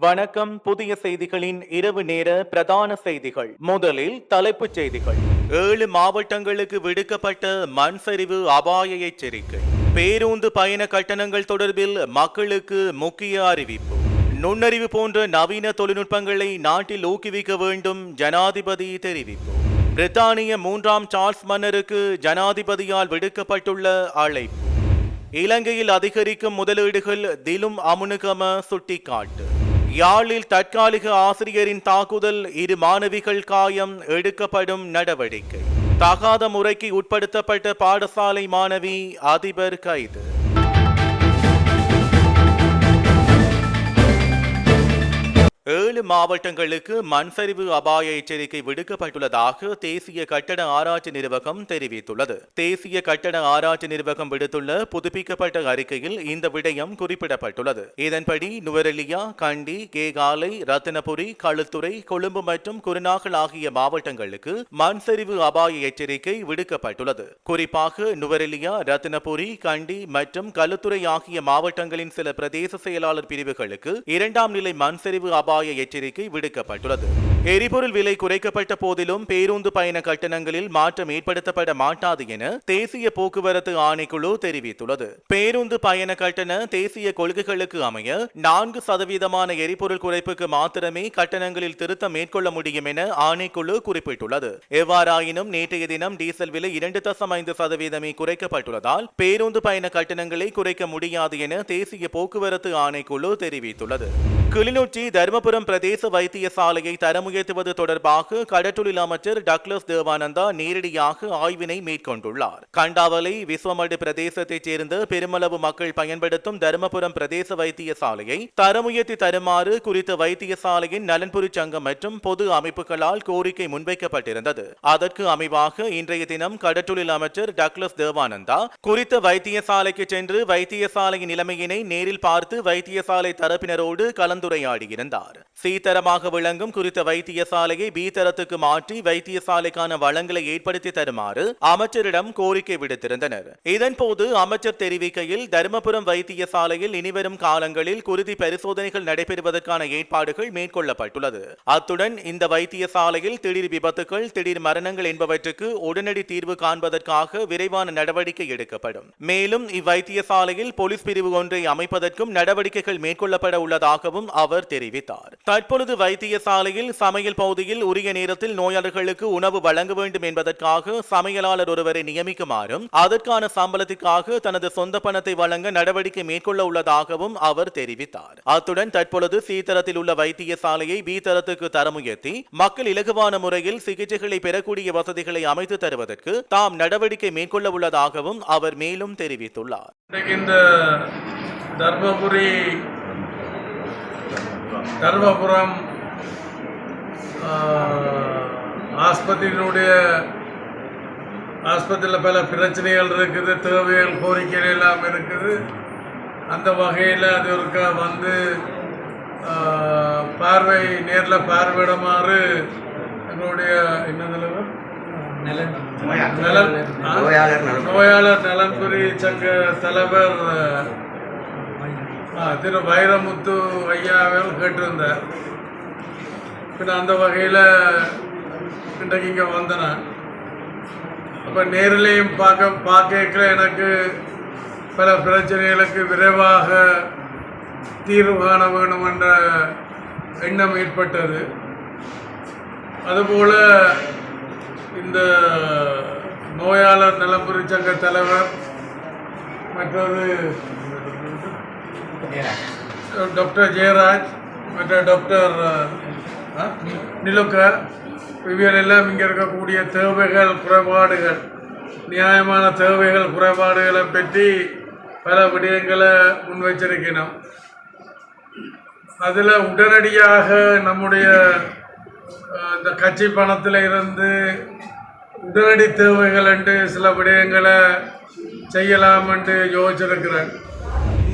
வணக்கம். புதிய செய்திகளின் இரவு நேர பிரதான செய்திகள். முதலில் தலைப்புச் செய்திகள். ஏழு மாவட்டங்களுக்கு விடுக்கப்பட்ட மண் சரிவு அபாய எச்சரிக்கை. பேருந்து பயண கட்டணங்கள் தொடர்பில் மக்களுக்கு முக்கிய அறிவிப்பு. நுண்ணறிவு போன்ற நவீன தொழில்நுட்பங்களை நாட்டில் ஊக்குவிக்க வேண்டும் ஜனாதிபதி தெரிவிப்பு. பிரித்தானிய மூன்றாம் சார்ல்ஸ் மன்னருக்கு ஜனாதிபதியால் விடுக்கப்பட்டுள்ள அழைப்பு. இலங்கையில் அதிகரிக்கும் முதலீடுகள் திலும் அமுனுகம சுட்டிக்காட்டு. யாழில் தற்காலிக ஆசிரியரின் தாக்குதல் இரு மாணவிகள் காயம் எடுக்கப்படும் நடவடிக்கை. தகாத முறைக்கு உட்படுத்தப்பட்ட பாடசாலை மாணவி அதிபர் கைது. ஏழு மாவட்டங்களுக்கு மண்சரிவு அபாய எச்சரிக்கை விடுக்கப்பட்டுள்ளதாக தேசிய கட்டட ஆராய்ச்சி நிறுவகம் தெரிவித்துள்ளது. தேசிய கட்டட ஆராய்ச்சி நிர்வாகம் விடுத்துள்ள புதுப்பிக்கப்பட்ட அறிக்கையில் இந்த விடயம் குறிப்பிடப்பட்டுள்ளது. இதன்படி நுவரெலியா கண்டி கேகாலை ரத்தினபுரி களுத்துறை கொழும்பு மற்றும் குருநாகல் ஆகிய மாவட்டங்களுக்கு மண்சரிவு அபாய எச்சரிக்கை விடுக்கப்பட்டுள்ளது. குறிப்பாக நுவரெலியா ரத்தினபுரி கண்டி மற்றும் களுத்துறை ஆகிய மாவட்டங்களின் சில பிரதேச செயலாளர் பிரிவுகளுக்கு இரண்டாம் நிலை மண் சரிவு அபாய எச்சரிக்கை விடுக்கப்பட்டுள்ளது. எரிபொருள் விலை குறைக்கப்பட்ட போதிலும் பேருந்து பயண கட்டணங்களில் மாற்றம் ஏற்படுத்தப்பட மாட்டாது என தேசிய போக்குவரத்து ஆணைக்குழு தெரிவித்துள்ளது. பேருந்து பயண கட்டண தேசிய கொள்கைகளுக்கு அமைய நான்கு சதவீதமான எரிபொருள் குறைப்புக்கு மாத்திரமே கட்டணங்களில் திருத்தம் மேற்கொள்ள முடியும் என ஆணைக்குழு குறிப்பிட்டுள்ளது. எவ்வாறாயினும் நேற்றைய தினம் டீசல் விலை இரண்டு தசம் ஐந்து சதவீதமே குறைக்கப்பட்டுள்ளதால் பேருந்து பயண கட்டணங்களை குறைக்க முடியாது என தேசிய போக்குவரத்து ஆணைக்குழு தெரிவித்துள்ளது. கிளிநொச்சி தருமபுரம் பிரதேச வைத்தியசாலையை தரமு உயர்த்துவது தொடர்பாக கடற்றொழில் அமைச்சர் டக்ளஸ் தேவானந்தா நேரடியாக ஆய்வினை மேற்கொண்டுள்ளார். கண்டாவலை விஸ்வமடு பிரதேசத்தைச் சேர்ந்த பெருமளவு மக்கள் பயன்படுத்தும் தருமபுரம் பிரதேச வைத்தியசாலையை தரமுயர்த்தி தருமாறு குறித்த வைத்தியசாலையின் நலன்புரி சங்கம் மற்றும் பொது அமைப்புகளால் கோரிக்கை முன்வைக்கப்பட்டிருந்தது. அதற்கு அமைவாக இன்றைய தினம் கடற்றொழில் அமைச்சர் டக்ளஸ் தேவானந்தா குறித்த வைத்தியசாலைக்கு சென்று வைத்தியசாலையின் நிலைமையினை நேரில் பார்த்து வைத்தியசாலை தரப்பினரோடு கலந்துரையாடியிருந்தார். சீத்தரமாக விளங்கும் குறித்த வைத்தியசாலையை பி தரத்துக்கு மாற்றி வைத்தியசாலைக்கான வளங்களை ஏற்படுத்தி தருமாறு அமைச்சரிடம் கோரிக்கை விடுத்திருந்தனர். இதன்போது அமைச்சர் தெரிவிக்கையில் தருமபுரம் வைத்தியசாலையில் இனிவரும் காலங்களில் குருதி பரிசோதனைகள் நடைபெறுவதற்கான ஏற்பாடுகள் மேற்கொள்ளப்பட்டுள்ளது. அத்துடன் இந்த வைத்தியசாலையில் திடீர் விபத்துகள் திடீர் மரணங்கள் என்பவற்றுக்கு உடனடி தீர்வு காண்பதற்காக விரைவான நடவடிக்கை எடுக்கப்படும். மேலும் இவ்வைத்தியசாலையில் போலீஸ் பிரிவு ஒன்றை அமைப்பதற்கும் நடவடிக்கைகள் மேற்கொள்ளப்பட உள்ளதாகவும் அவர் தெரிவித்தார். தற்பொழுது வைத்தியசாலையில் சமையல் பகுதியில் உரிய நேரத்தில் நோயாளர்களுக்கு உணவு வழங்க வேண்டும் என்பதற்காக சமையலாளர் ஒருவரை நியமிக்குமாறும் அதற்கான சம்பளத்திற்காக தனது சொந்த பணத்தை வழங்க நடவடிக்கை மேற்கொள்ள உள்ளதாகவும் அவர் தெரிவித்தார். அத்துடன் தற்பொழுது சி தரத்தில் உள்ள வைத்தியசாலையை பி தரத்துக்கு தரம் உயர்த்தி மக்கள் இலகுவான முறையில் சிகிச்சைகளை பெறக்கூடிய வசதிகளை அமைத்து தருவதற்கு தாம் நடவடிக்கை மேற்கொள்ள உள்ளதாகவும் அவர் மேலும் தெரிவித்துள்ளார். இந்த தர்மபுரி தர்மபுரம் ஆஸ்பத்திரியினுடைய ஆஸ்பத்திரியில் பல பிரச்சனைகள் இருக்குது தேவைகள் கோரிக்கைகள் எல்லாம் இருக்குது. அந்த வகையில் அது ஒருக்கா வந்து பார்வை நேரில் பார்வையிடுமாறு எங்களுடைய என்ன தலைவர்? நோயாளர் நலன். நோயாளர் நலன்புரி சங்க தலைவர் ஆ, திரு வைரமுத்து ஐயாவில் கேட்டிருந்தார். பின்ன அந்த வகையில் இன்றைக்கு இங்கே வந்தேன் அப்போ நேரிலையும் பார்க்க பார்க்கல எனக்கு பல பிரச்சனைகளுக்கு விரைவாக தீர்வு காண வேண்டும் என்ற எண்ணம் ஏற்பட்டது. அதுபோல இந்த நோயாளர் நலம்புரி சங்க தலைவர் மற்றது டாக்டர் ஜெயராஜ் மற்ற டாக்டர் அஹ், நிலுக்கர் இவைகள் எல்லாம் இங்கே இருக்கக்கூடிய தேவைகள் குறைபாடுகள். நியாயமான தேவைகள் குறைபாடுகளை பற்றி பல விடயங்களை முன்வைச்சிருக்கணும். அதில் உடனடியாக நம்முடைய இந்த கட்சி பணத்தில் இருந்து உடனடி தேவைகள் என்று சில விடயங்களை செய்யலாம் என்று யோசிச்சிருக்கிறேன்.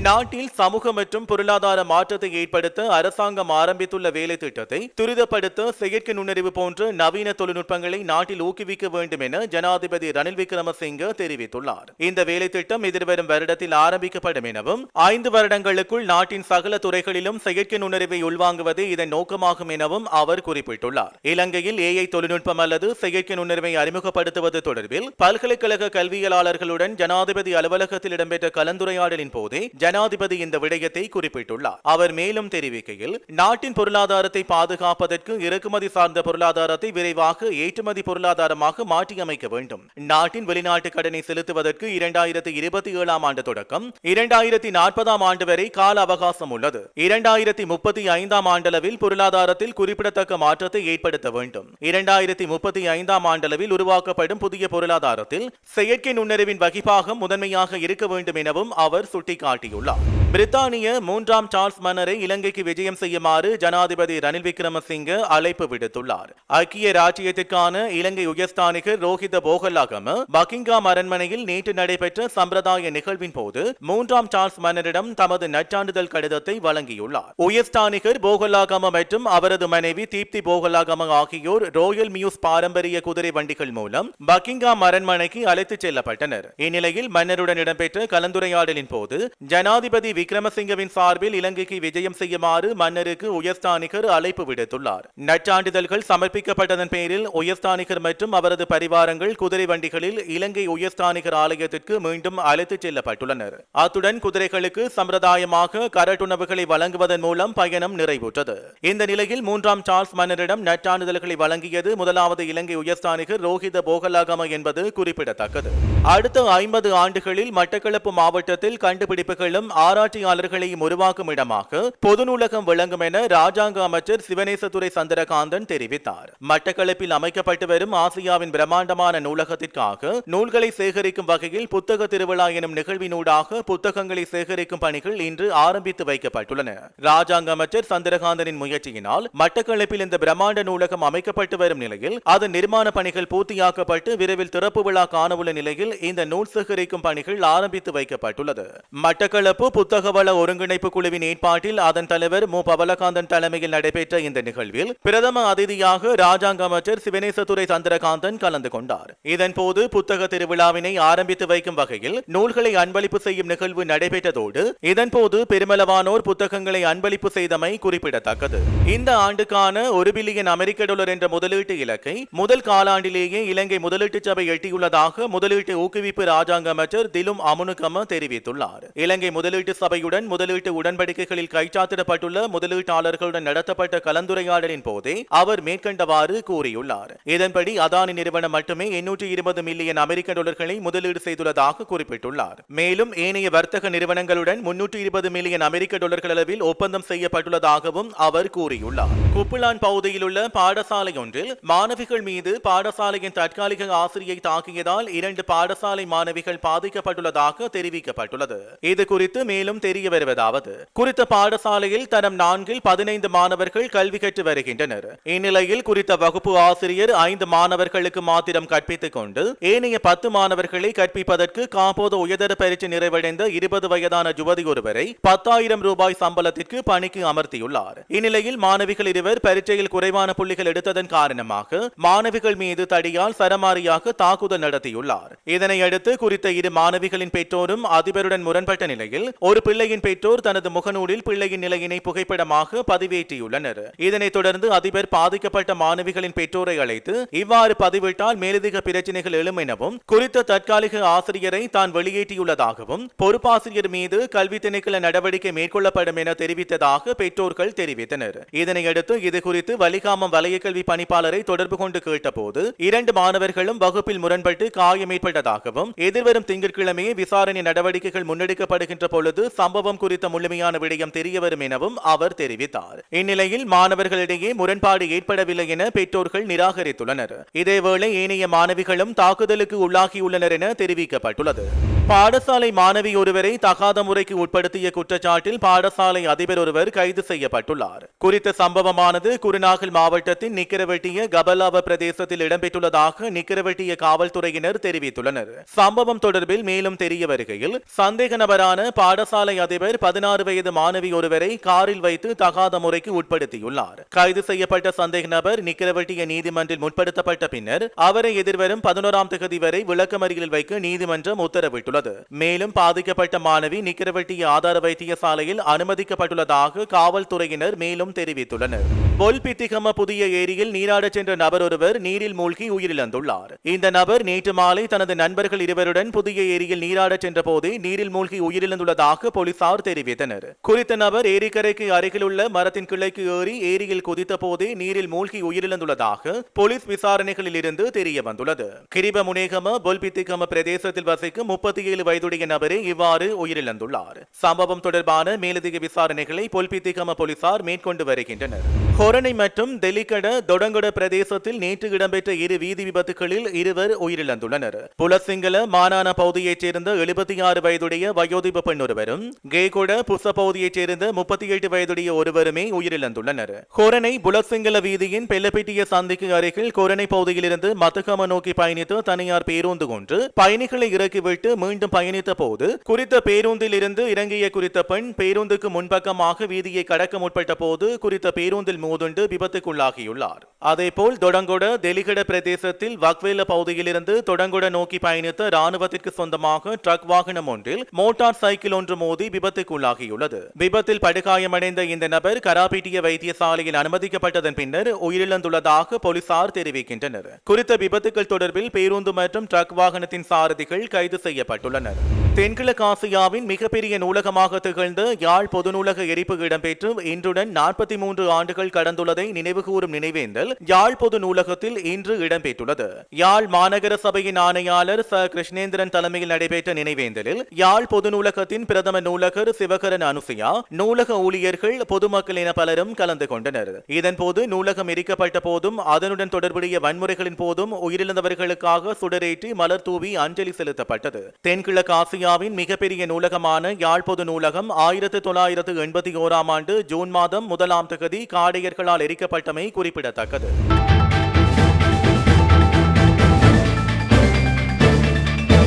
நாட்டில் சமூக மற்றும் பொருளாதார மாற்றத்தை ஏற்படுத்த அரசாங்கம் ஆரம்பித்துள்ள வேலை திட்டத்தை துரிதப்படுத்த செயற்கை நுண்ணறிவு போன்ற நவீன தொழில்நுட்பங்களை நாட்டில் ஊக்குவிக்க வேண்டும் என ஜனாதிபதி ரணில் விக்ரமசிங்க தெரிவித்துள்ளார். இந்த வேலை திட்டம் எதிர்வரும் வருடத்தில் ஆரம்பிக்கப்படும் எனவும் ஐந்து வருடங்களுக்குள் நாட்டின் சகல துறைகளிலும் செயற்கை நுண்ணறிவை உள்வாங்குவதே இதன் நோக்கமாகும் எனவும் அவர் குறிப்பிட்டுள்ளார். இலங்கையில் ஏஐ தொழில்நுட்பம் அல்லது செயற்கை நுண்ணறிவை அறிமுகப்படுத்துவது தொடர்பில் பல்கலைக்கழக கல்வியலாளர்களுடன் ஜனாதிபதி அலுவலகத்தில் இடம்பெற்ற கலந்துரையாடலின் போதே ஜன ஜனாதிபதி இந்த விடயத்தை குறிப்பிட்டுள்ளார். அவர் மேலும் தெரிவிக்கையில் நாட்டின் பொருளாதாரத்தை பாதுகாப்பதற்கு இறக்குமதி சார்ந்த பொருளாதாரத்தை விரைவாக ஏற்றுமதி பொருளாதாரமாக மாற்றியமைக்க வேண்டும். நாட்டின் வெளிநாட்டு கடனை செலுத்துவதற்கு இரண்டாயிரத்தி இருபத்தி ஏழாம் ஆண்டு தொடக்கம் இரண்டாயிரத்தி நாற்பதாம் ஆண்டு வரை கால அவகாசம் உள்ளது. இரண்டாயிரத்தி முப்பத்தி ஐந்தாம் ஆண்டளவில் பொருளாதாரத்தில் குறிப்பிடத்தக்க மாற்றத்தை ஏற்படுத்த வேண்டும். இரண்டாயிரத்தி முப்பத்தி ஐந்தாம் ஆண்டளவில் உருவாக்கப்படும் புதிய பொருளாதாரத்தில் செயற்கை நுண்ணறிவின் வகிப்பாகம் முதன்மையாக இருக்க வேண்டும் எனவும் அவர் சுட்டிக்காட்டியுள்ளார். தெரிவித்துள்ளார் பிரித்தானிய மூன்றாம் சார்ல்ஸ் மன்னரை இலங்கைக்கு விஜயம் செய்யுமாறு ஜனாதிபதி ரணில் விக்ரமசிங்க அழைப்பு விடுத்துள்ளார். ஐக்கிய ராஜ்யத்திற்கான இலங்கை உயர்ஸ்தானிகர் ரோஹித போகலாகம பக்கிங்காம் அரண்மனையில் நேற்று நடைபெற்ற சம்பிரதாய நிகழ்வின் போது மூன்றாம் சார்ல்ஸ் மன்னரிடம் தமது நற்சான்றிதழ் கடிதத்தை வழங்கியுள்ளார். உயர்ஸ்தானிகர் போகலாகம மற்றும் அவரது மனைவி தீப்தி போகலாகம ஆகியோர் ரோயல் மியூஸ் பாரம்பரிய குதிரை வண்டிகள் மூலம் பக்கிங்காம் அரண்மனைக்கு அழைத்துச் செல்லப்பட்டனர். இந்நிலையில் மன்னருடன் இடம்பெற்ற கலந்துரையாடலின் போது ஜனா ஜனாதிபதி விக்ரமசிங்கவின் சார்பில் இலங்கைக்கு விஜயம் செய்யுமாறு மன்னருக்கு உயர்ஸ்தானிகர் அழைப்பு விடுத்துள்ளார். நற்சான்றிதழ்கள் சமர்ப்பிக்கப்பட்டதன் பேரில் உயர்ஸ்தானிகர் மற்றும் அவரது பரிவாரங்கள் குதிரை வண்டிகளில் இலங்கை உயர்ஸ்தானிகர் ஆலயத்திற்கு மீண்டும் அழைத்துச் செல்லப்பட்டுள்ளனர். அத்துடன் குதிரைகளுக்கு சம்பிரதாயமாக கரட்டுணவுகளை வழங்குவதன் மூலம் பயணம் நிறைவுற்றது. இந்த நிலையில் மூன்றாம் சார்ல்ஸ் மன்னரிடம் நற்சான்றிதழ்களை வழங்கியது முதலாவது இலங்கை உயர்ஸ்தானிகர் ரோஹித போகலாகம என்பது குறிப்பிடத்தக்கது. அடுத்த ஐம்பது ஆண்டுகளில் மட்டக்களப்பு மாவட்டத்தில் கண்டுபிடிப்புகள் ஆசிரியர்களும் ஆராய்ச்சியாளர்களையும் உருவாக்கும் இடமாக பொது நூலகம் விளங்கும் என ராஜாங்க அமைச்சர் சிவனேசதுரை சந்திரகாந்தன் தெரிவித்தார். மட்டக்களப்பில் அமைக்கப்பட்டு வரும் ஆசியாவின் பிரம்மாண்டமான நூலகத்திற்காக நூல்களை சேகரிக்கும் வகையில் புத்தக திருவிழா எனும் நிகழ்வினூடாக புத்தகங்களை சேகரிக்கும் பணிகள் இன்று ஆரம்பித்து வைக்கப்பட்டுள்ளன. ராஜாங்க அமைச்சர் சந்திரகாந்தனின் முயற்சியினால் மட்டக்களப்பில் இந்த பிரம்மாண்ட நூலகம் அமைக்கப்பட்டு வரும் நிலையில் அதன் நிர்மாண பணிகள் பூர்த்தியாக்கப்பட்டு விரைவில் திறப்பு விழா காணவுள்ள நிலையில் இந்த நூல் சேகரிக்கும் பணிகள் ஆரம்பித்து வைக்கப்பட்டுள்ளது. மட்டக்களப்பு புத்தகவள ஒருங்கிணைப்பு குழுவின் ஏற்பாட்டில் அதன் தலைவர் மு. பவலகாந்தன் தலைமையில் நடைபெற்ற இந்த நிகழ்வில் பிரதம அதிதியாக ராஜாங்க அமைச்சர் சிவனேசத்துறை சந்திரகாந்தன் கலந்து கொண்டார். இதன்போது புத்தக திருவிழாவினை ஆரம்பித்து வைக்கும் வகையில் நூல்களை அன்பளிப்பு செய்யும் நிகழ்வு நடைபெற்றதோடு இதன்போது பெருமளவானோர் புத்தகங்களை அன்பளிப்பு செய்தமை குறிப்பிடத்தக்கது. இந்த ஆண்டுக்கான ஒரு பில்லியன் அமெரிக்க டாலர் என்ற முதலீட்டு இலக்கை முதல் காலாண்டிலேயே இலங்கை முதலீட்டு சபை எட்டியுள்ளதாக முதலீட்டு ஊக்குவிப்பு ராஜாங்க அமைச்சர் திலும் அமுனுகம தெரிவித்துள்ளார். இலங்கை முதலீட்டு சபையுடன் முதலீட்டு உடன்படிக்கைகளில் கைச்சாத்திடப்பட்டுள்ள முதலீட்டாளர்களுடன் நடத்தப்பட்ட கலந்துரையாடலின் போதே அவர் மேற்கண்டவாறு கூறியுள்ளார். இதன்படி அதானி நிறுவனம் மட்டுமே எண்ணூற்றி இருபது மில்லியன் அமெரிக்க டாலர்களை முதலீடு செய்துள்ளதாக குறிப்பிட்டுள்ளார். மேலும் ஏனைய வர்த்தக நிறுவனங்களுடன் முன்னூற்றி இருபது மில்லியன் அமெரிக்க டாலர்கள் அளவில் ஒப்பந்தம் செய்யப்பட்டுள்ளதாகவும் அவர் கூறியுள்ளார். குப்புலான் பகுதியில் உள்ள பாடசாலை ஒன்றில் மாணவிகள் மீது பாடசாலையின் தற்காலிக ஆசிரியை தாக்கியதால் இரண்டு பாடசாலை மாணவிகள் பாதிக்கப்பட்டுள்ளதாக தெரிவிக்கப்பட்டுள்ளது. இது குறித்து மேலும் தெரிய வருவதாவது குறித்த பாடசாலையில் தரம் நான்கில் பதினைந்து மாணவர்கள் கல்வி கற்று வருகின்றனர். இந்நிலையில் குறித்த வகுப்பு ஆசிரியர் ஐந்து மாணவர்களுக்கு மாத்திரம் கற்பித்துக் கொண்டு ஏனைய பத்து மாணவர்களை கற்பிப்பதற்கு காப்போது உயர்தர பரீட்சை நிறைவடைந்த இருபது வயதான யுவதி ஒருவரை பத்தாயிரம் ரூபாய் சம்பளத்திற்கு பணிக்கு அமர்த்தியுள்ளார். இந்நிலையில் மாணவிகள் இருவர் பரீட்சையில் குறைவான புள்ளிகள் எடுத்ததன் காரணமாக மாணவிகள் மீது தடியால் சரமாரியாக தாக்குதல் நடத்தியுள்ளார். இதனையடுத்து குறித்த இரு மாணவிகளின் பெற்றோரும் அதிபருடன் முரண்பட்ட நிலையில் ஒரு பிள்ளையின் பெற்றோர் தனது முகநூலில் பிள்ளையின் நிலையினை புகைப்படமாக பதிவேற்றியுள்ளனர். இதனைத் தொடர்ந்து அதிபர் பாதிக்கப்பட்ட மாணவிகளின் பெற்றோரை அழைத்து இவ்வாறு பதிவிட்டால் மேலதிக பிரச்சனைகள் எழும் எனவும் குறித்த தற்காலிக ஆசிரியரை தான் வெளியேற்றியுள்ளதாகவும் பொறுப்பாசிரியர் மீது கல்வி திணைக்கள நடவடிக்கை மேற்கொள்ளப்படும் என தெரிவித்ததாக பெற்றோர்கள் தெரிவித்தனர். இதனையடுத்து இது குறித்து வலிகாமம் வலய கல்வி பணிப்பாளரை தொடர்பு கொண்டு கேட்டபோது இரண்டு மாணவர்களும் வகுப்பில் முரண்பட்டு காயம் ஏற்பட்டதாகவும் எதிர்வரும் திங்கட்கிழமையே விசாரணை நடவடிக்கைகள் முன்னெடுக்கப்படுகின்ற பொழுது சம்பவம் குறித்த முழுமையான விடயம் தெரியவரும் எனவும் அவர் தெரிவித்தார். இந்நிலையில் மாணவர்களிடையே முரண்பாடு ஏற்படவில்லை என பெற்றோர்கள் நிராகரித்துள்ளனர். இதேவேளை ஏனைய மாணவிகளும் தாக்குதலுக்கு உள்ளாகியுள்ளனர் என தெரிவிக்கப்பட்டுள்ளது. பாடசாலை மாணவி ஒருவரை தகாத முறைக்கு உட்படுத்திய குற்றச்சாட்டில் பாடசாலை அதிபர் ஒருவர் கைது செய்யப்பட்டுள்ளார். குறித்த சம்பவமானது குருநாகல் மாவட்டத்தின் நிக்கரவெட்டிய கபலாவ பிரதேசத்தில் இடம்பெற்றுள்ளதாக நிக்கரவெட்டிய காவல்துறையினர் தெரிவித்துள்ளனர். சம்பவம் தொடர்பில் மேலும் தெரிய வருகையில் சந்தேக நபரான பாடசாலை அதிபர் பதினாறு வயது மாணவி ஒருவரை காரில் வைத்து தகாத முறைக்கு உட்படுத்தியுள்ளார். கைது செய்யப்பட்ட சந்தேக நபர் நிக்கரவட்டிய நீதிமன்றில் முற்படுத்தப்பட்ட பின்னர் அவரை எதிர்வரும் பதினோராம் தேதி வரை விளக்கமறியலில் வைக்க நீதிமன்றம் உத்தரவிட்டுள்ளது. மேலும் பாதிக்கப்பட்ட மாணவி நிக்கரவட்டிய ஆதார வைத்தியசாலையில் அனுமதிக்கப்பட்டுள்ளதாக காவல்துறையினர் மேலும் தெரிவித்துள்ளனர். பொல்பித்திகம புதிய ஏரியில் நீராடச் சென்ற நபர் ஒருவர் நீரில் மூழ்கி உயிரிழந்துள்ளார். இந்த நபர் நேற்று மாலை தனது நண்பர்கள் இருவருடன் புதிய ஏரியில் நீராடச் சென்ற போதே நீரில் மூழ்கி உயிரிழந்துள்ளதாக போலீசார் தெரிவித்தனர். குறித்த நபர் ஏரிக்கரைக்கு அருகிலுள்ள மரத்தின் கிளைக்கு ஏறி ஏரியில் குதித்த போதே நீரில் மூழ்கி உயிரிழந்துள்ளதாக போலீஸ் விசாரணைகளில் இருந்து தெரிய வந்துள்ளது. கிரிப முனேகம பொல்பித்திகம பிரதேசத்தில் வசிக்கும் முப்பத்தி ஏழு வயதுடைய நபரே இவ்வாறு உயிரிழந்துள்ளார். சம்பவம் தொடர்பான மேலதிக விசாரணைகளை பொல்பித்திகம போலீசார் மேற்கொண்டு வருகின்றனர். ஹொரணை மற்றும் தெலிக்கட தொடங்கட பிரதேசத்தில் நேற்று இடம்பெற்ற இரு வீதி விபத்துகளில் இருவர் உயிரிழந்துள்ளனர். புலசிங்கள மானான பகுதியைச் சேர்ந்த எழுபத்தி ஆறு வயதுடைய வயோதிப பெண் ஒருவரும் புச பகுதியைச் சேர்ந்த முப்பத்தி எட்டு வயதுடைய ஒருவருமே உயிரிழந்துள்ளனர். ஹொரணை புலசிங்கள வீதியின் பெல்லப்பெட்டிய சந்திக்கு அருகில் கொரணை பகுதியிலிருந்து மத்தகம நோக்கி பயணித்த தனியார் பேருந்து ஒன்று பயணிகளை இறக்கிவிட்டு மீண்டும் பயணித்த போது குறித்த பேருந்தில் இருந்து இறங்கிய குறித்த பெண் பேருந்துக்கு முன்பக்கமாக வீதியை கடக்க முற்பட்ட போது குறித்த பேருந்தில் மோதுண்டு விபத்துக்குள்ளாகியுள்ளார். அதேபோல் தொடங்கொட தெலிகட பிரதேசத்தில் வக்வேல பகுதியிலிருந்து தொடங்கொட நோக்கி பயணித்த ராணுவத்திற்கு சொந்தமாக ட்ரக் வாகனம் ஒன்றில் மோட்டார் சைக்கிள் ஒன்று மோதி விபத்துக்குள்ளாகியுள்ளது. விபத்தில் படுகாயமடைந்த இந்த நபர் கராபிட்டிய வைத்தியசாலையில் அனுமதிக்கப்பட்டதன் பின்னர் உயிரிழந்துள்ளதாக போலீசார் தெரிவிக்கின்றனர். குறித்த விபத்துக்கள் தொடர்பில் பேருந்து மற்றும் ட்ரக் வாகனத்தின் சாரதிகள் கைது செய்யப்பட்டுள்ளனர். தென்கிழக்கு ஆசியாவின் மிகப்பெரிய நூலகமாக திகழ்ந்த யாழ் பொதுநூலக எரிப்பு இடம்பெற்று இன்றுடன் நாற்பத்தி மூன்று ஆண்டுகள் கடந்துள்ளதை நினைவுகூரும் நினைவேந்தல் யாழ் பொது நூலகத்தில் இன்று இடம்பெற்றுள்ளது. யாழ் மாநகர சபையின் ஆணையாளர் ச. கிருஷ்ணேந்திரன் தலைமையில் நடைபெற்ற நினைவேந்தலில் யாழ் பொது நூலகத்தின் பிரதம நூலகர் சிவகரன் அனுசியா நூலக ஊழியர்கள் பொதுமக்கள் என பலரும் கலந்து கொண்டனர். இதன்போது நூலகம் எரிக்கப்பட்ட போதும் அதனுடன் தொடர்புடைய வன்முறைகளின் போதும் உயிரிழந்தவர்களுக்காக சுடரேற்றி மலர் தூவி அஞ்சலி செலுத்தப்பட்டது. தென்கிழக்கு ஆசியா ஆசியாவின் மிகப்பெரிய நூலகமான யாழ் பொது நூலகம் ஆயிரத்து தொள்ளாயிரத்து எண்பத்தி ஓராம் ஆண்டு ஜூன் மாதம் முதலாம் தகுதி காடையர்களால் எரிக்கப்பட்டமை குறிப்பிடத்தக்கது.